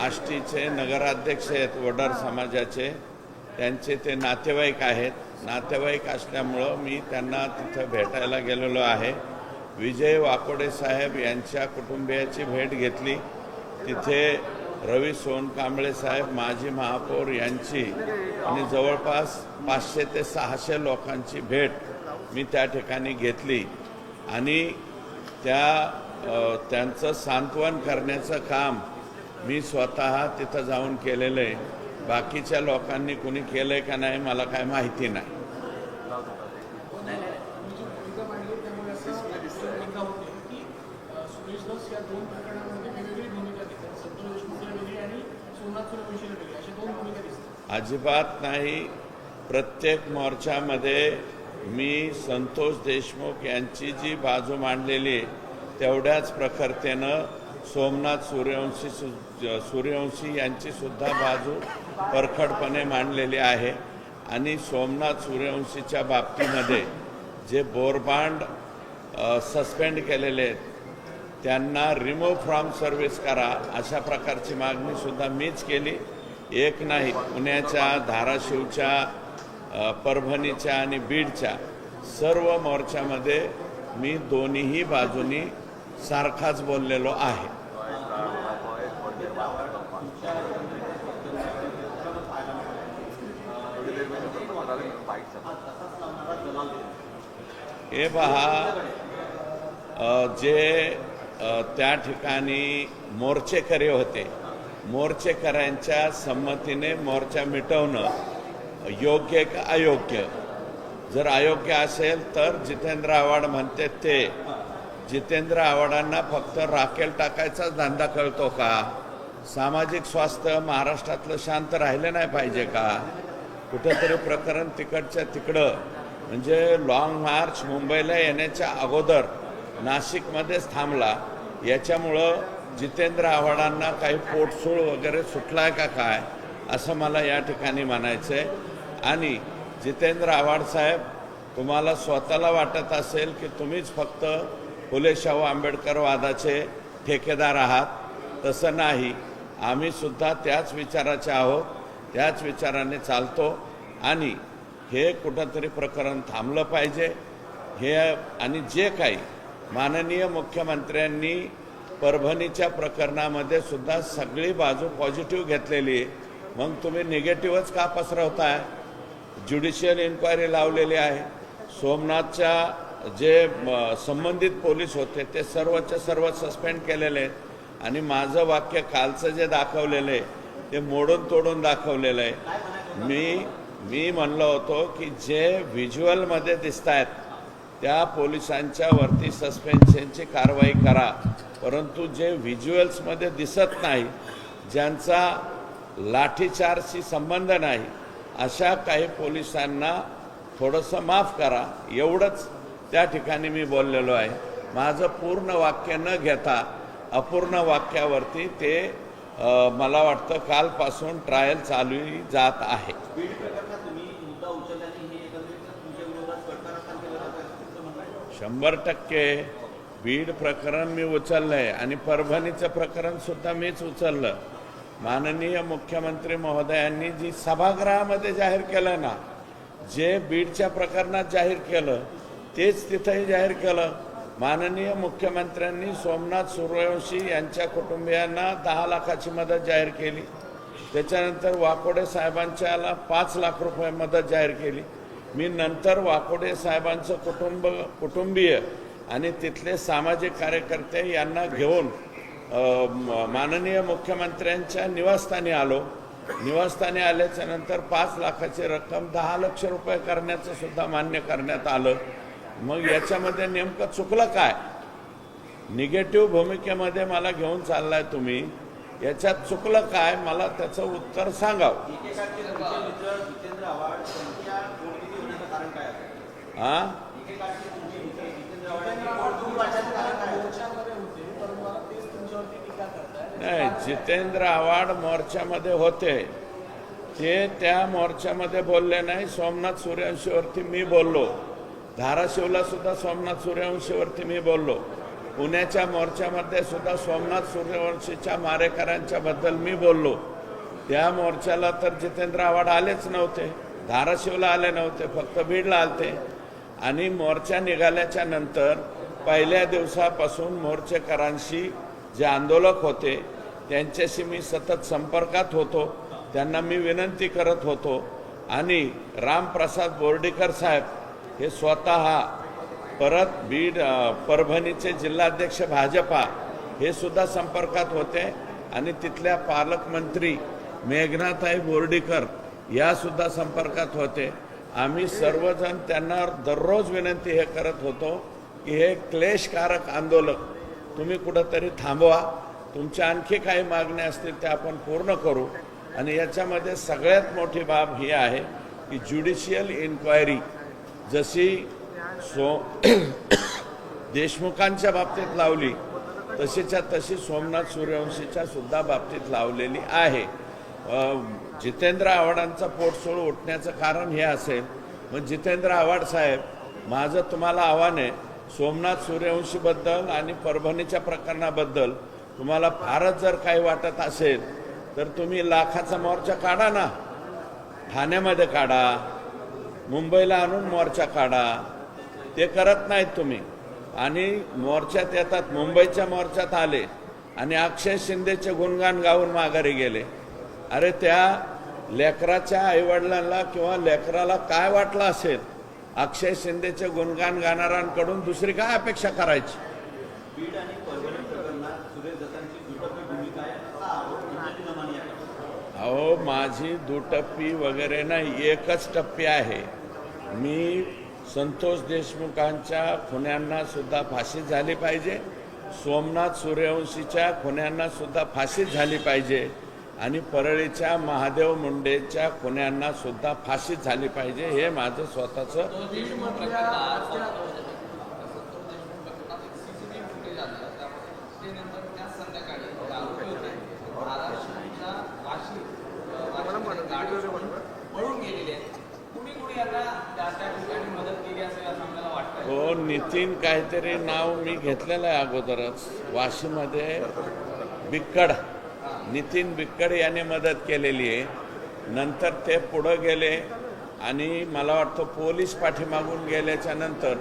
आष्टीचे नगराध्यक्ष आहेत वडार समाजाचे. त्यांचे ते नातेवाईक आहेत. नातेवाईक असल्यामुळं मी त्यांना तिथं भेटायला गेलेलो आहे. विजय वाकोडे साहेब यांच्या कुटुंबियाची भेट घेतली. तिथे रवी सोनकांबळे साहेब माजी महापौर यांची आणि जवळपास पाचशे ते सहाशे लोकांची भेट मी त्या ठिकाणी घेतली. आणि त्या त्यांचं सांत्वन करण्याचं काम मी स्वतः तिथं जाऊन केलेलं आहे. बाकीच्या लोकांनी कुणी केलं आहे का नाही मला काय माहिती नाही. अजिबात नाही. प्रत्येक मोर्चामध्ये मी संतोष देशमुख यांची जी बाजू मांडलेली आहे तेवढ्याच प्रखरतेनं सोमनाथ सूर्यवंशी सु- सूर्यवंशी यांचीसुद्धा बाजू परखडपणे मांडलेली आहे. आणि सोमनाथ सूर्यवंशीच्या बाबतीमध्ये जे बोरबांड सस्पेंड केलेले आहेत त्यांना रिमूव्ह फ्रॉम सर्व्हिस करा अशा प्रकारची मागणीसुद्धा मीच केली. एक नाही पुण्याच्या धाराशिवच्या परभणीच्या आणि बीडच्या सर्व मोर्चामध्ये मी दोन्हीही बाजूनी सारखाच बोललेलो आहे. हे पहा जे त्या ठिकाणी मोर्चेकरी होते. मोर्चेकऱ्यांच्या संमतीने मोर्चा मिटवणं योग्य का अयोग्य? जर अयोग्य असेल तर जितेंद्र आव्हाड म्हणते ते. जितेंद्र आव्हाडांना फक्त राखेल टाकायचाच धंदा कळतो का? सामाजिक स्वास्थ्य महाराष्ट्रातलं शांत राहिलं नाही पाहिजे का? कुठंतरी प्रकरण तिकडच्या तिकडं. म्हणजे लॉंग मार्च मुंबईला येण्याच्या अगोदर नाशिकमध्येच थांबला. याच्यामुळं जितेंद्र आव्हाडांना काही पोटसूळ वगैरे सुटलाय का काय? असं मला या ठिकाणी म्हणायचं आहे आणि जितेंद्र आव्हाड साहेब तुम्हाला स्वतःला वाटत असेल की तुम्हीच फक्त फुले शाहू आंबेडकरवादाचे ठेकेदार आहात. तसं नाही. आम्ही सुद्धा त्याच विचाराचे आहोत. त्याच विचाराने चालतो. आणि हे कुठंतरी प्रकरण थांबलं पाहिजे. हे आणि जे काही माननीय मुख्यमंत्र्यांनी परभणीच्या प्रकरणामध्ये सुद्धा सगळी बाजू पॉझिटिव्ह घेतलेली आहे. मग तुम्ही निगेटिव्हच का पसरवताय? ज्युडिशियल इन्क्वायरी लावलेली आहे. सोमनाथच्या जे म, संबंधित पोलीस होते ते सर्वच्या सर्व सस्पेंड केलेले आहेत. आणि माझं वाक्य कालचं जे दाखवलेलं आहे ते मोडून तोडून दाखवलेलं आहे. मी मी म्हणलो होतो की जे व्हिज्युअलमध्ये दिसत आहेत त्या पोलिसांच्या वरती सस्पेन्शनची कारवाई करा. परंतु जे व्हिज्युअल्समध्ये दिसत नाही ज्यांचा लाठीचार्जशी संबंध नाही अशा काही पोलिसांना थोडंसं माफ करा. एवढंच त्या ठिकाणी मी बोललेलो आहे. माझं पूर्ण वाक्य न घेता अपूर्ण वाक्यावरती ते मला वाटतं कालपासून ट्रायल चालू जात आहे. हे आहे? शंभर टक्के. बीड प्रकरण मी उचललंय आणि परभणीचं प्रकरण सुद्धा मीच उचललं. माननीय मुख्यमंत्री महोदयांनी जी सभागृहामध्ये जाहीर केलं ना जे बीडच्या प्रकरणात जाहीर केलं तेच तिथंही जाहीर केलं. माननीय मुख्यमंत्र्यांनी सोमनाथ सूर्यवंशी यांच्या कुटुंबियांना दहा लाखाची मदत जाहीर केली. त्याच्यानंतर वाकोडे साहेबांच्याला पाच लाख रुपये मदत जाहीर केली. मी नंतर वाकोडे साहेबांचं कुटुंब कुटुंबीय आणि तिथले सामाजिक कार्यकर्ते यांना घेऊन माननीय मुख्यमंत्र्यांच्या निवासस्थानी आलो. निवासस्थानी आल्याच्यानंतर पाच लाखाची रक्कम दहा लक्ष रुपये करण्याचं सुद्धा मान्य करण्यात आलं. मग याच्यामध्ये नेमकं चुकलं काय? निगेटिव्ह भूमिकेमध्ये मला घेऊन चाललाय तुम्ही. याच्यात चुकलं काय? मला त्याचं उत्तर सांगावं. हां जितेंद्र हा मोर्चामध्ये होते नाही जितेंद्र आव्हाड मोर्चामध्ये होते. ते त्या मोर्चामध्ये बोलले नाही. सोमनाथ सूर्यवंशीवरती मी बोललो. धाराशिवला सुद्धा सोमनाथ सूर्यवंशीवरती मी बोललो. पुण्याच्या मोर्चामध्ये सुद्धा सोमनाथ सूर्यवंशीच्या मारेकरांच्या बद्दल मी बोललो. त्या मोर्चाला तर जितेंद्र आव्हाड आलेच नव्हते. धाराशिवला आले नव्हते फक्त बीडला आलते. आणि मोर्चा निघाल्याच्या नंतर पहिल्या दिवसापासून मोर्चेकरांशी जे आंदोलक होते त्यांच्याशी मी सतत संपर्कात होतो. त्यांना मी विनंती करत होतो. आणि रामप्रसाद बोर्डीकर साहेब हे स्वतः परत बीड परभणीचे जिल्हाध्यक्ष भाजपा हे सुद्धा संपर्कात होते. आणि तिथल्या पालकमंत्री मेघनाताई बोर्डीकर या सुद्धा संपर्कात होते. आम्ही सर्वजण त्यांना दररोज विनंती हे करत होतो की हे क्लेशकारक आंदोलक तुम्ही कुठंतरी थांबवा. तुमच्या आणखी काही मागण्या असतील त्या आपण पूर्ण करू. आणि याच्यामध्ये सगळ्यात मोठी बाब ही आहे की ज्युडिशियल इन्क्वायरी जशी सो देशमुखांच्या बाबतीत लावली तशीच्या तशी सोमनाथ सूर्यवंशीच्या सुद्धा बाबतीत लावलेली आहे. जितेंद्र आव्हाडांचा पोटसोळ उठण्याचं कारण हे असेल. मग जितेंद्र आव्हाड साहेब माझं तुम्हाला आव्हान आहे सोमनाथ सूर्यवंशीबद्दल आणि परभणीच्या प्रकरणाबद्दल तुम्हाला फारच जर काही वाटत असेल तर तुम्ही लाखाचा मोर्चा काढा ना. ठाण्यामध्ये काढा. मुंबईला आणून मोर्चा काढा. ते करत नाहीत तुम्ही. आणि मोर्चात येतात मुंबईच्या मोर्चात आले. आणि अक्षय शिंदेचे गुणगान गाऊन माघारी गेले. अरे त्या लेकराच्या आईवडिलांना किंवा लेकराला काय वाटलं असेल? अक्षय शिंदेचे गुणगान गाणाऱ्यांकडून दुसरी काय अपेक्षा करायची बीड आणि परभणी प्रकरणात सुरेश दत्तांची दुटप्पी भूमिका आहे असा आरोप मंजुरी नमानी आहे अहो माझी दुटप्पी वगैरे नाही एकच टप्पी आहे. मी संतोष देशमुखांच्या खुन्यांना सुद्धा फाशी झाली पाहिजे. सोमनाथ सूर्यवंशीच्या खुन्यांना सुद्धा फाशी झाली पाहिजे. आणि परळीच्या महादेव मुंडेच्या खुन्यांना सुद्धा फाशी झाली पाहिजे हे माझं स्वतःचं पळून गेलेले आहेत तुम्ही कुणी यांना त्या त्या ठिकाणी मदत केली असेल हो नितीन काहीतरी नाव मी घेतलेलं आहे अगोदरच. वाशीमध्ये बिक्कड. नितीन बिक्कड याने मदत केलेली आहे. नंतर ते पुढं गेले आणि मला वाटतं पोलीस पाठीमागून गेल्याच्यानंतर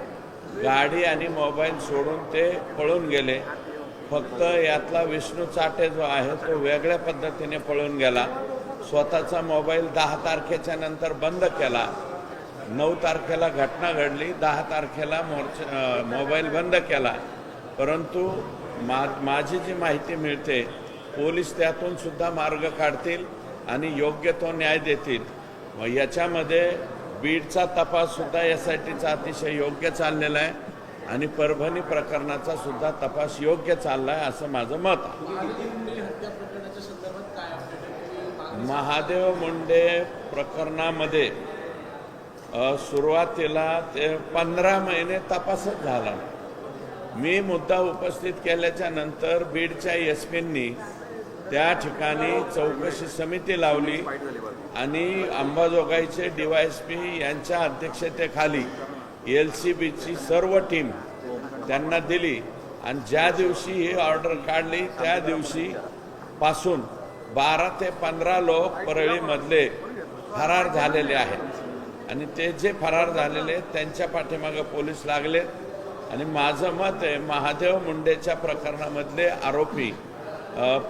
गाडी आणि मोबाईल सोडून ते पळून गेले. फक्त यातला विष्णू चाटे जो आहे तो वेगळ्या पद्धतीने पळून गेला. स्वतःचा मोबाईल दहा तारखेच्या नंतर बंद केला. नऊ तारखेला घटना घडली दहा तारखेला मोर्चा मोबाईल बंद केला. परंतु मा माझी जी माहिती मिळते पोलीस त्यातून सुद्धा मार्ग काढतील आणि योग्य तो न्याय देतील. मग याच्यामध्ये बीडचा तपाससुद्धा एस आय टीचा अतिशय योग्य चाललेला आहे आणि परभणी प्रकरणाचा सुद्धा तपास योग्य चालला आहे असं माझं मत आहे मुंडे हत्या प्रकरणाच्या संदर्भात काय अपडेट आहे तुम्ही मागे महादेव मुंडे प्रकरणामध्ये सुरुवातीला ते पंधरा महिने तपासच झाला. मी मुद्दा उपस्थित केल्याच्यानंतर बीडच्या एस पींनी त्या ठिकाणी चौकशी समिती लावली आणि अंबाजोगाईचे डीवायएसपी यांच्या अध्यक्षतेखाली एल सी बीची सर्व टीम त्यांना दिली आणि ज्या दिवशी ही ऑर्डर काढली त्या दिवशी पासून बारा ते पंधरा लोक परळीमधले फरार झालेले आहेत. आणि ते जे फरार झालेले आहेत, त्यांच्या पाठीमागे पोलीस लागलेत आणि माझं मत आहे महादेव मुंडेच्या प्रकरणामधले आरोपी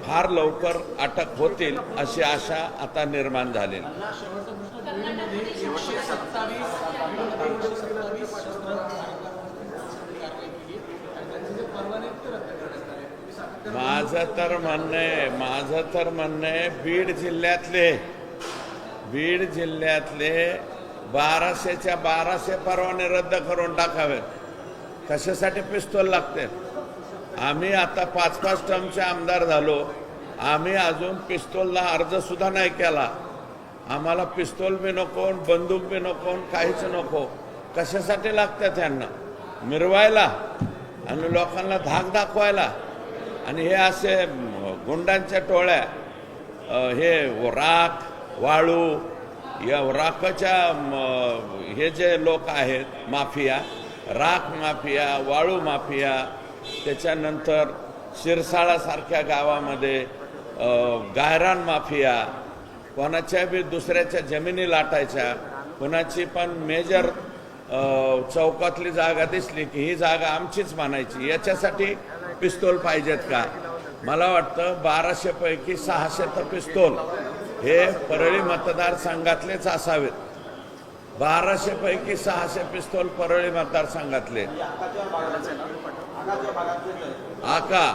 फार लवकर अटक होतील अशी आशा आता निर्माण झालेली अण्णा, शेवटचा प्रश्न बीडमध्ये एकशे सत्तावीस बीडमध्ये एकशे सत्तावीस शस्त्रधारकांवर कारवाई केली आणि त्यांचे जे परवाने आहेत ते रद्द करण्यात आले तुम्ही सातत्यानं माझं तर म्हणणं आहे माझं तर म्हणणं आहे बीड जिल्ह्यातले बीड जिल्ह्यातले बाराशेच्या बाराशे परवाने रद्द करून टाकावेत कशासाठी पिस्तोल लागते? आम्ही आता पाच पाच टर्मचे आमदार झालो. आम्ही अजून पिस्तोलला अर्ज सुद्धा नाही केला. आम्हाला पिस्तोल बी नको बंदूक बी नको काहीच नको. कशासाठी लागतं त्यांना? मिरवायला आणि लोकांना धाक दाखवायला. आणि हे असे गुंडांच्या टोळ्या हे राख वाळू या राखाच्या हे जे लोक आहेत माफिया राख माफिया वाळू माफिया त्याच्यानंतर शिरसाळासारख्या गावामध्ये गायरान माफिया कोणाच्या बी दुसऱ्याच्या जमिनी लाटायच्या कोणाची पण मेजर चौकातली जागा दिसली की ही जागा आमचीच मानायची. याच्यासाठी पिस्तोल पाहिजेत का? मला वाटतं बाराशेपैकी सहाशे तर पिस्तोल. हे परळी मतदारसंघातलेच असावेत. बाराशेपैकी सहाशे पिस्तोल परळी मतदारसंघातले. आका.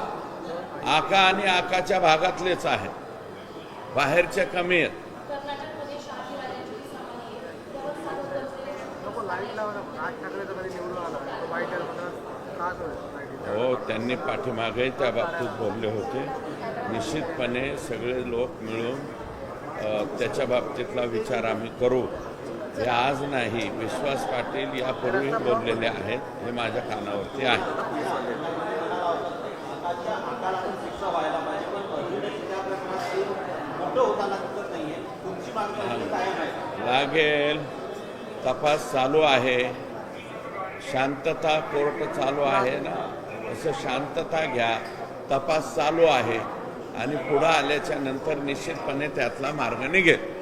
आका आणि आकाच्या भागातलेच आहे बाहेरचे कमी आहेत. आहे लाइट लावा हो त्यांनी पाठीमागेही त्या बाबतीत बोलले होते. निश्चितपणे सगळे लोक मिळून त्याच्या बाबतीतला विचार आम्ही करू. हे आज नाही विश्वास पाटील यापूर्वी बोललेले आहेत हे माझ्या कानावरती आहे. लागेल. तपास चालू आहे. शांतता कोर्ट चालू आहे ना? असं शांतता घ्या. तपास चालू आहे. आणि पुढं आल्याच्यानंतर निश्चितपणे त्यातला मार्ग निघेल.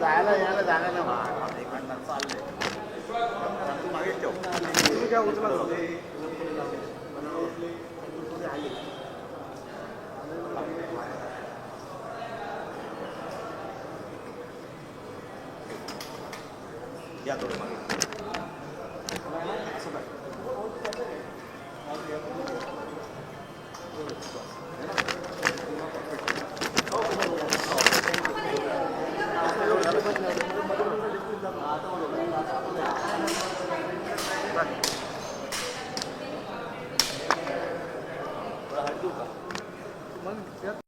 जायला यायला जायला नाही. मागे ठेव. क्या उतना या तो आता